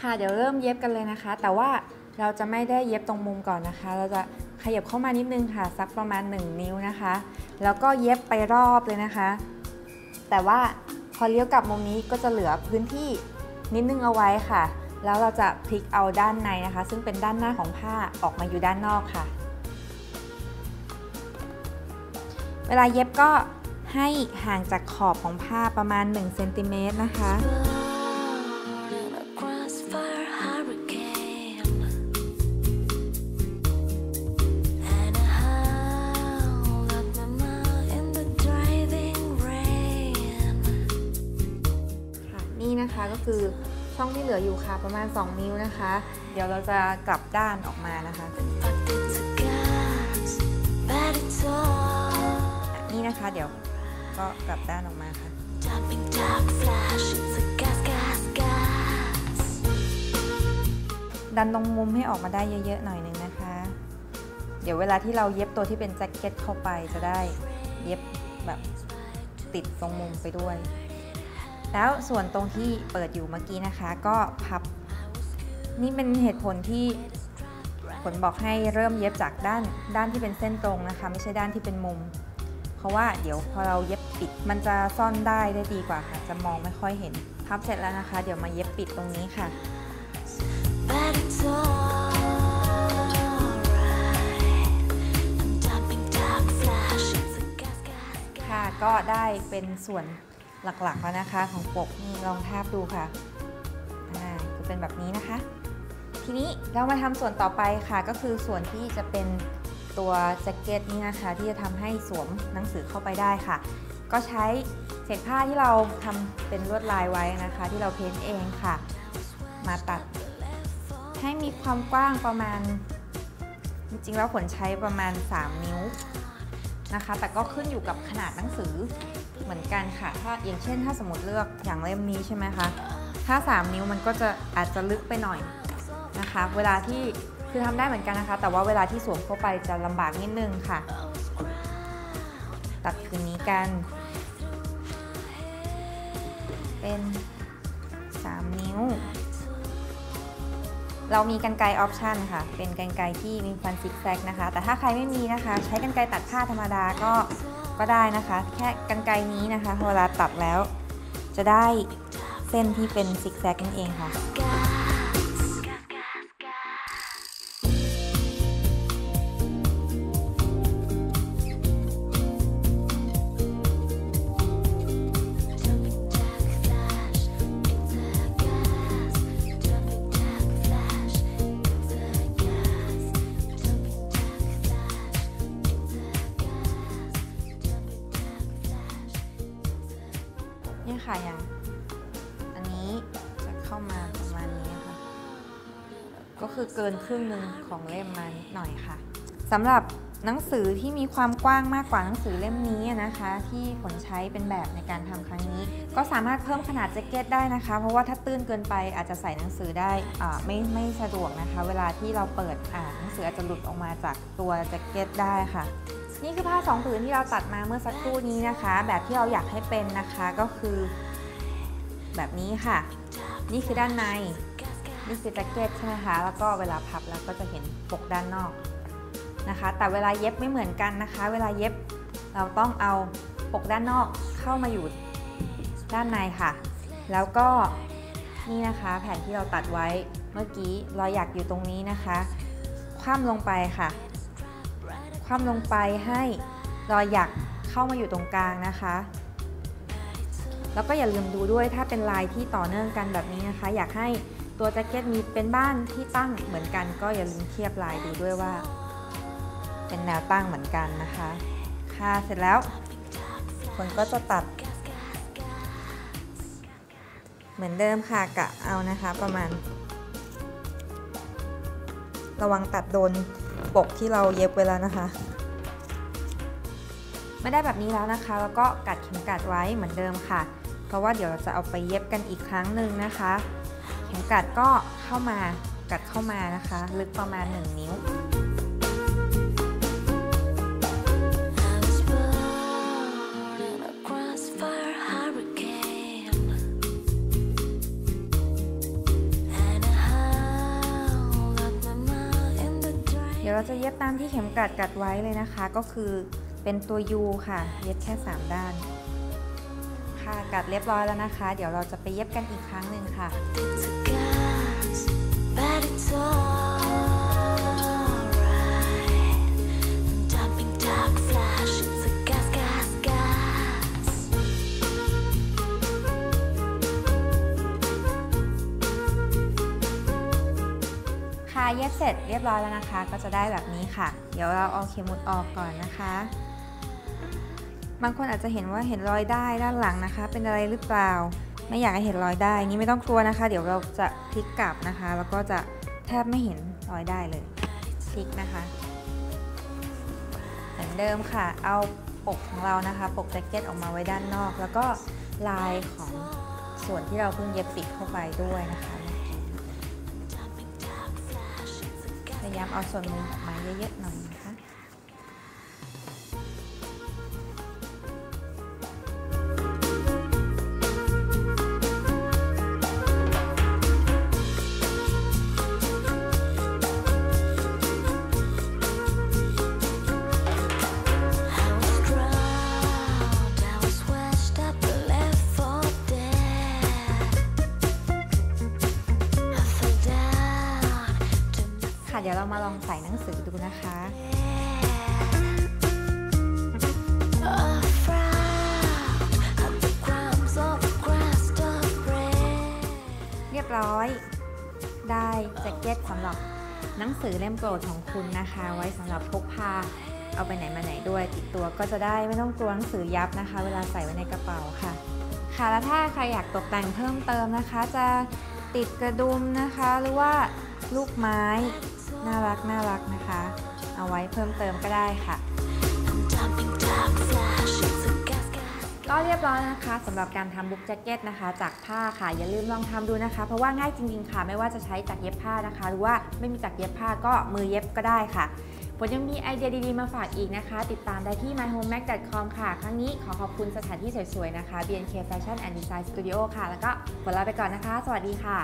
ค่ะเดี๋ยวเริ่มเย็บกันเลยนะคะ แต่ว่าเราจะไม่ได้เย็บตรงมุมก่อนนะคะ เราจะขยับเข้ามานิดนึงค่ะสักประมาณ 1 นิ้วนะคะ แล้วก็เย็บไปรอบเลยนะคะ แต่ว่าพอเลี้ยวกลับมุมนี้ก็จะเหลือพื้นที่นิดนึงเอาไว้ค่ะ แล้วเราจะพลิกเอาด้านในนะคะ ซึ่งเป็นด้านหน้าของผ้าออกมาอยู่ด้านนอกค่ะ เวลาเย็บก็ให้ห่างจากขอบของผ้าประมาณ1เซนติเมตรนะคะ ก็คือช่องที่เหลืออยู่ค่ะประมาณ 2 นิ้วนะคะ เดี๋ยวเราจะกลับด้านออกมานะคะ นี่นะคะเดี๋ยวก็กลับด้านออกมาค่ะดันตรงมุมให้ออกมาได้เยอะๆหน่อยนึงนะคะ เดี๋ยวเวลาที่เราเย็บตัวที่เป็นแจ็คเก็ตเข้าไปจะได้เย็บแบบติดตรงมุมไปด้วย แล้วส่วนตรงที่เปิดอยู่เมื่อกี้นะคะ ก็พับ นี่เป็นเหตุผลที่ผลบอกให้เริ่มเย็บจากด้านด้านที่เป็นเส้นตรงนะคะ ไม่ใช่ด้านที่เป็นมุม เพราะว่าเดี๋ยวพอเราเย็บปิดมันจะซ่อนได้ได้ดีกว่าค่ะ จะมองไม่ค่อยเห็น พับเสร็จแล้วนะคะ เดี๋ยวมาเย็บปิดตรงนี้ค่ะ But it's alright. I'm jumping dark flash. It's a gas, gas, gas. ค่ะก็ได้เป็นส่วน หลักๆแล้วนะคะของปกนี่ลองทาบดูค่ะอ่าจะเป็นแบบนี้นะคะ ทีนี้เรามาทำส่วนต่อไปค่ะ ก็คือส่วนที่จะเป็นตัวแจ็คเก็ตนี่นะคะที่จะทำให้สวมหนังสือเข้าไปได้ค่ะ ก็ใช้เศษผ้าที่เราทำเป็นลวดลายไว้นะคะ ที่เราเพ้นท์เองค่ะ มาตัด ให้มีความกว้างประมาณ จริงๆแล้วผลใช้ประมาณ 3 นิ้วนะคะ แต่ก็ขึ้นอยู่กับขนาดหนังสือ เหมือนกันค่ะ ถ้าอย่างเช่น ถ้าสมมติเลือกอย่างเล่มนี้ใช่ไหมคะ ถ้า 3 นิ้วมันก็จะอาจจะลึกไปหน่อยนะคะ เวลาที่คือทำได้เหมือนกันนะคะ แต่ว่าเวลาที่สวมเข้าไปจะลำบากนิดนึงค่ะ ตัดคืนนี้กัน เป็น 3 นิ้ว เรามีกันไกรออปชันค่ะ เป็นกันไกรที่มีฟันซิกแซกนะคะ แต่ถ้าใครไม่มีนะคะ ใช้กันไกรตัดผ้าธรรมดาก็ ก็ได้นะคะ แค่กันไกรนี้นะคะเวลาตัดแล้ว จะได้เส้นที่เป็นซิกแซกนั่นเองค่ะ นี่ค่ะอย่าง อันนี้จะเข้ามาประมาณนี้ค่ะ ก็คือเกินครึ่งหนึ่งของเล่มมานิดหน่อยค่ะสำหรับหนังสือที่มีความกว้างมากกว่าหนังสือเล่มนี้นะคะ ที่ผลใช้เป็นแบบในการทำครั้งนี้ ก็สามารถเพิ่มขนาดแจ็คเก็ตได้นะคะ เพราะว่าถ้าตื้นเกินไปอาจจะใส่หนังสือได้ไม่ไม่สะดวกนะคะ เวลาที่เราเปิดอ่านหนังสืออาจจะหลุดออกมาจากตัวแจ็คเก็ตได้ค่ะ นี่คือผ้าสองผืนที่เราตัดมาเมื่อสักครู่นี้นะคะ แบบที่เราอยากให้เป็นนะคะก็คือ แบบนี้ค่ะ นี่คือด้านในนี่คือแจ็คเก็ตใช่ไหมคะแล้วก็เวลาพับแล้วก็จะเห็นปกด้านนอกนะคะ แต่เวลาเย็บไม่เหมือนกันนะคะ เวลาเย็บเราต้องเอาปกด้านนอกเข้ามาอยู่ด้านในค่ะ แล้วก็นี่นะคะแผ่นที่เราตัดไว้เมื่อกี้เราอยากอยู่ตรงนี้นะคะ คว่ำลงไปค่ะ คว่ำลงไปให้รอยหยักเข้ามาอยู่ตรงกลางนะคะ แล้วก็อย่าลืมดูด้วยถ้าเป็นลายที่ต่อเนื่องกันแบบนี้นะคะ อยากให้ตัวแจ็คเก็ตมีเป็นบ้านที่ตั้งเหมือนกัน ก็อย่าลืมเทียบลายดูด้วยว่า เป็นแนวตั้งเหมือนกันนะคะ ค่ะเสร็จแล้วคนก็จะตัด เหมือนเดิมค่ะกะเอานะคะประมาณ ระวังตัดโดนปกที่เราเย็บไว้แล้วนะคะ ไม่ได้แบบนี้แล้วนะคะ แล้วก็กัดเข็มกัดไว้เหมือนเดิมค่ะ เพราะว่าเดี๋ยวเราจะเอาไปเย็บกันอีกครั้งหนึ่งนะคะ เข็มกัดก็เข้ามากัดเข้ามานะคะ ลึกประมาณ 1 นิ้วเดี๋ยวเราจะเย็บตามที่เข็มกัดกัดไว้เลยนะคะ ก็คือ เป็นตัว U ค่ะ เย็บแค่ 3 ด้าน ค่ะกัดเรียบร้อยแล้วนะคะ เดี๋ยวเราจะไปเย็บกันอีกครั้งหนึ่งค่ะค่ะเย็บเสร็จเรียบร้อยแล้วนะคะ ก็จะได้แบบนี้ค่ะ เดี๋ยวเราเอาเข็มหมุดออกก่อนนะคะ บางคนอาจจะเห็นว่าเห็นรอยได้ด้านหลังนะคะ เป็นอะไรหรือเปล่า ไม่อยากให้เห็นรอยได้นี่ไม่ต้องกลัวนะคะ เดี๋ยวเราจะพลิกกลับนะคะ แล้วก็จะแทบไม่เห็นรอยได้เลยพลิกนะคะเหมือนเดิมค่ะ เอาปกของเรานะคะ ปกแจ็คเก็ตออกมาไว้ด้านนอก แล้วก็ลายของส่วนที่เราเพิ่งเย็บปิดเข้าไปด้วยนะคะพยายามเอาส่วนมุมออกมาเยอะๆหน่อยนะคะ เดี๋ยวเรามาลองใส่หนังสือดูนะคะเรียบร้อย ได้แจ็คเก็ตสำหรับหนังสือเล่มโปรดของคุณนะคะ ไว้สำหรับพกพาเอาไปไหนมาไหนด้วย ติดตัวก็จะได้ไม่ต้องกลัวหนังสือยับนะคะ เวลาใส่ไว้ในกระเป๋าค่ะ ค่ะแล้วถ้าใครอยากตกแต่งเพิ่มเติมนะคะ จะติดกระดุมนะคะ หรือว่าลูกไม้ น่ารักน่ารักนะคะ เอาไว้เพิ่มเติมก็ได้ค่ะ ก็เรียบร้อยนะคะสำหรับการทำบุ๊กแจ็คเก็ตนะคะ จากผ้าค่ะอย่าลืมลองทำดูนะคะ เพราะว่าง่ายจริง ๆ ค่ะ ไม่ว่าจะใช้จากเย็บผ้านะคะ หรือว่าไม่มีจากเย็บผ้าก็มือเย็บก็ได้ค่ะผมยังมีไอเดียดีๆ มาฝากอีกนะคะ ติดตามได้ที่ myhomemac.com ค่ะ ครั้งนี้ขอขอบคุณสถานที่สวยๆ นะคะ BNK Fashion and Design Studio ค่ะ แล้วก็ขอลาไปก่อนนะคะ สวัสดีค่ะ